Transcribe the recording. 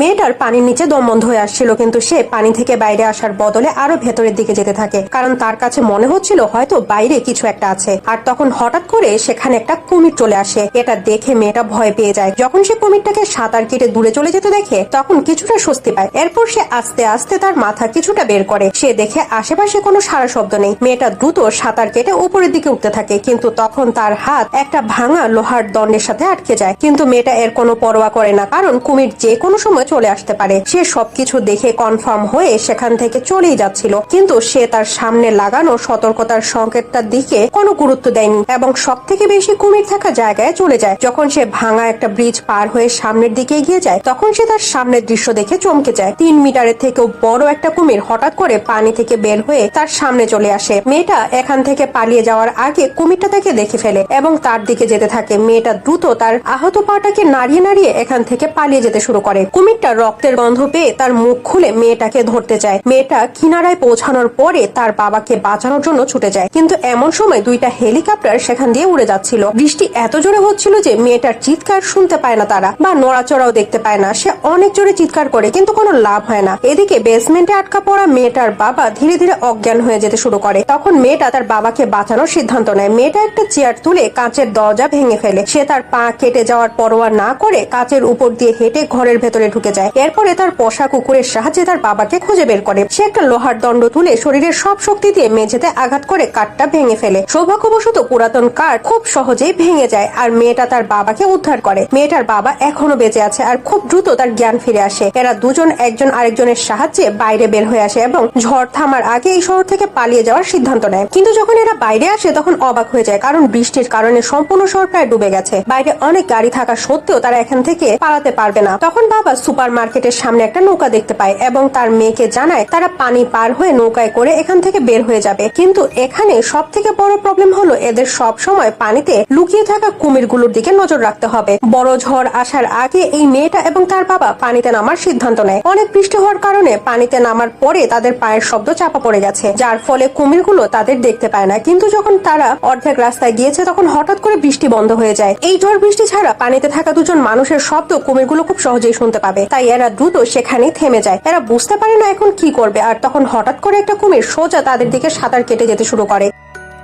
মেয়েটার পানির নিচে দম বন্ধ হয়ে আসছিল, কিন্তু সে পানি থেকে বাইরে আসার বদলে আরও ভেতরের দিকে যেতে থাকে। কারণ তার কাছে মনে হচ্ছিল হয়তো বাইরে কিছু একটা আছে। আর তখন হঠাৎ করে সেখানে একটা কুমির চলে আসে। এটা দেখে মেয়েটা ভয় পেয়ে যায়। যখন সে কুমিরটাকে সাঁতার কেটে দূরে চলে যেতে দেখে, তখন কিছুটা স্বস্তি পায়। এরপর সে আস্তে আস্তে তার মাথা কিছুটা বের করে। সে দেখে আশেপাশে কোনো সারা শব্দ নেই। মেয়েটা দ্রুত সাঁতার কেটে উপরের দিকে উঠতে থাকে, কিন্তু তখন তার হাত একটা ভাঙা লোহার দণ্ডের সাথে আটকে যায়। কিন্তু মেয়েটা এর কোনো পরোয়া করে না। কারণ কুমির যে কোনো সময় চলে আসতে পারে। সে সবকিছু দেখে কনফার্ম হয়ে সেখান থেকে চলেই যাচ্ছিল। কিন্তু সে তার সামনে লাগানো সতর্কতার সংকেতটার দিকে কোনো গুরুত্ব দেয়নি এবং সব থেকে বেশি কুমির থাকা জায়গায় চলে যায়। যখন সে ভাঙা একটা ব্রিজ পার হয়ে সামনের দিকে এগিয়ে যায়, তখন সে তার সামনের দৃশ্য দেখে চমকে যায়। তিন মিটারের থেকেও বড় একটা কুমির হঠাৎ করে পানি থেকে বের হয়ে তার সামনে চলে আসে। মেয়েটা এখান থেকে পালিয়ে যাওয়ার আগে কুমিরটা তাকে দেখে ফেলে এবং তার দিকে যেতে থাকে। মেয়েটা দ্রুত তার আহত পাটাকে নাড়িয়ে নাড়িয়ে এখান থেকে পালিয়ে যেতে শুরু করে। কুমিরটা রক্তের গন্ধ পেয়ে তার মুখ খুলে মেয়েটাকে ধরতে চায়। মেয়েটা কিনারায় পৌঁছানোর পরে তার বাবাকে বাঁচানোর জন্য ছুটে যায়। কিন্তু এমন সময় দুইটা হেলিকপ্টার সেখান দিয়ে উড়ে যাচ্ছিল। বৃষ্টি এত জোরে হচ্ছিল যে মেয়েটার চিৎকার শুনতে পায় না তারা বা নড়াচড়াও দেখতে পায় না। সে অনেক জোরে চিৎকার করে, কিন্তু কোনো লাভ হয় না। এদিকে বেসমেন্টে আটকা পড়া মেয়েটার বাবা ধীরে ধীরে অজ্ঞান হয়ে যেতে শুরু করে। তখন মেয়েটা তার বাবাকে বাঁচানোর সিদ্ধান্ত নেয়। মেয়েটা একটা চেয়ার তুলে কাঁচের দরজা ভেঙে ফেলে। সে তার পা কেটে যাওয়ার পরোয়া না করে কাঁচের উপর দিয়ে হেঁটে ঘরের ভেতরে ঢুকে যায়। এরপরে তার পোষা কুকুরের সাহায্যে তার বাবাকে খুঁজে বের করে। সে একটা লোহার দণ্ড তুলে শরীরের সব শক্তি দিয়ে মেঝেতে আঘাত করে কাঠটা ভেঙে ফেলে। সৌভাগ্যবশত পুরাতন কাঠ খুব সহজেই ভেঙে যায় আর মেয়েটা তার বাবাকে উদ্ধার করে। মেয়েটার বাবা এখনও বেঁচে আছে আর খুব দ্রুত তার জ্ঞান ফিরে আসে। এরা দুজন একজন আরেকজনের সাহায্যে বাইরে বের হয়ে আসে এবং ঝড় থামার আগে এই শহর থেকে পালিয়ে যাওয়ার সিদ্ধান্ত নেয়। কিন্তু যখন এরা বাইরে আসে, তখন অবাক হয়ে যায়, কারণ বৃষ্টির কারণে সম্পূর্ণ শহর প্রায় ডুবে গেছে। বাইরে অনেক গাড়ি থাকা সত্ত্বেও তারা এখান থেকে পালাতে পারবে না। তখন বাবা সুপার মার্কেটের সামনে একটা নৌকা দেখতে পায় এবং তার মেয়েকে জানায় তারা পানি পার হয়ে নৌকায় করে এখান থেকে বের হয়ে যাবে। কিন্তু এখানে সব থেকে বড় প্রবলেম হলো এদের সব সময় পানিতে লুকিয়ে থাকা কুমিরগুলোর দিকে নজর রাখতে হবে। বড় ঝড় আসার আগে এই মেয়েটা এবং তার বাবা পানিতে নামার সিদ্ধান্ত নেয়। অনেক বৃষ্টি হওয়ার কারণে পানিতে নামার পরে তাদের পায়ের শব্দ চাপা পড়ে গেছে, যার ফলে কুমিরগুলো তাদের দেখতে পায় না। কিন্তু যখন তারা অর্ধেক রাস্তায় গিয়েছে তখন হঠাৎ করে বৃষ্টি বন্ধ হয়ে যায়। এই ঝড় বৃষ্টি ছাড়া পানিতে থাকা দুজন মানুষের শব্দ কুমিরগুলো খুব সহজেই শুনতে পাবে। তাই এরা দ্রুত সেখানে থেমে যায়। এরা বুঝতে পারে না এখন কি করবে। আর তখন হঠাৎ করে একটা কুমির সোজা তাদের দিকে সাঁতার কেটে যেতে শুরু করে।